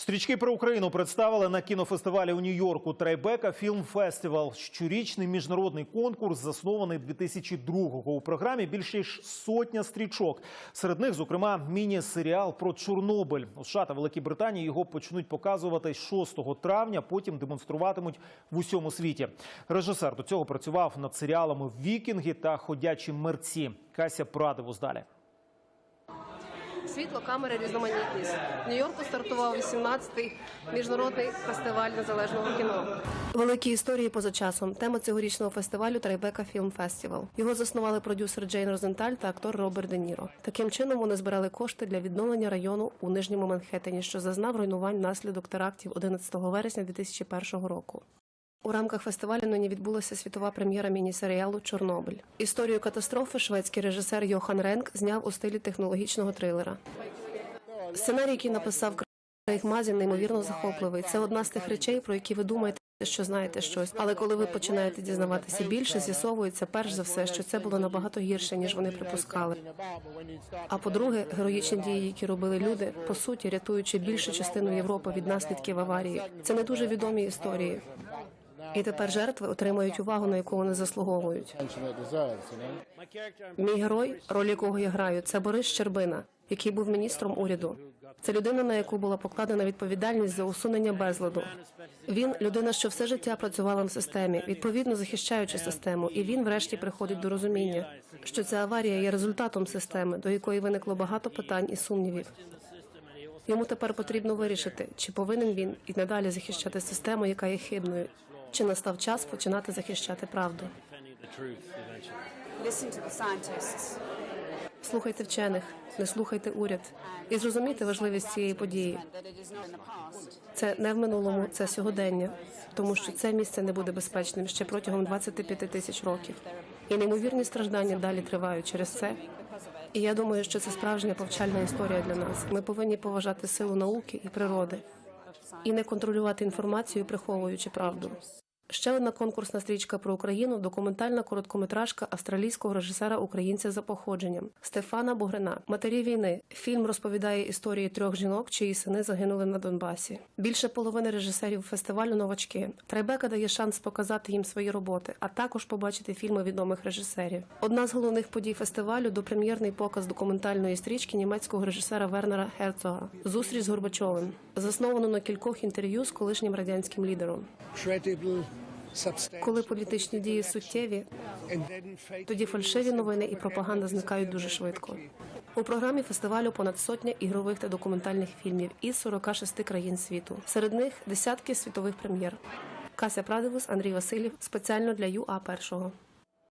Стрічки про Україну представили на кінофестивалі у Нью-Йорку Трайбека Фільм Фестивал. Щорічний міжнародний конкурс, заснований 2002-го. У програмі більше сотня стрічок. Серед них, зокрема, міні-серіал про Чорнобиль. У США та Великій Британії його почнуть показувати 6 травня, потім демонструватимуть в усьому світі. Режисер до цього працював над серіалами Вікінги та Ходячі мерці. Кася Прадивус далі. Світло, камери, різноманітність. В Нью-Йорку стартував 18-й міжнародний фестиваль незалежного кіно. Великі історії поза часом. Тема цьогорічного фестивалю Трайбека Фільм Фестивал. Його заснували продюсер Джейн Розенталь та актор Роберт Де Ніро. Таким чином вони збирали кошти для відновлення району у нижньому Манхеттені, що зазнав руйнувань внаслідок терактів 11 вересня 2001 року. У рамках фестивалю нині відбулася світова прем'єра міні-серіалу Чорнобиль. Історію катастрофи шведський режисер Йохан Ренк зняв у стилі технологічного трилера. Сценарій, який написав Крейг Мазін, неймовірно захопливий. Це одна з тих речей, про які ви думаєте, що знаєте щось. Але коли ви починаєте дізнаватися більше, з'ясовується перш за все, що це було набагато гірше, ніж вони припускали. А по-друге, героїчні дії, які робили люди, по суті, рятуючи більшу частину Європи від наслідків аварії. Це не дуже відомі історії. І тепер жертви отримують увагу, на яку вони заслуговують. Мій герой, роль якого я граю, це Борис Щербина, який був міністром уряду. Це людина, на яку була покладена відповідальність за усунення безладу. Він людина, що все життя працювала в системі, відповідно захищаючи систему, і він, врешті, приходить до розуміння, що ця аварія є результатом системи, до якої виникло багато питань і сумнівів. Йому тепер потрібно вирішити, чи повинен він і надалі захищати систему, яка є хибною, чи настав час починати захищати правду. Слухайте вчених, не слухайте уряд і зрозумійте важливість цієї події. Це не в минулому, це сьогодення, тому що це місце не буде безпечним ще протягом 25 тисяч років. І неймовірні страждання далі тривають через це. І я думаю, що це справжня повчальна історія для нас. Ми повинні поважати силу науки і природи і не контролювати інформацію, приховуючи правду. Ще одна конкурсна стрічка про Україну документальна короткометражка австралійського режисера українця за походженням Стефана Бугрина. Матері війни. Фільм розповідає історії трьох жінок, чиї сини загинули на Донбасі. Більше половини режисерів фестивалю новачки. Трайбека дає шанс показати їм свої роботи, а також побачити фільми відомих режисерів. Одна з головних подій фестивалю допрем'єрний показ документальної стрічки німецького режисера Вернера Герцога Зустріч з Горбачовим, засновано на кількох інтерв'ю з колишнім радянським лідером. Коли політичні дії суттєві, тоді фальшиві новини і пропаганда зникають дуже швидко. У програмі фестивалю понад сотня ігрових та документальних фільмів із 46 країн світу. Серед них десятки світових прем'єр. Кася Прадивус, Андрій Васильєв спеціально для ЮА першого.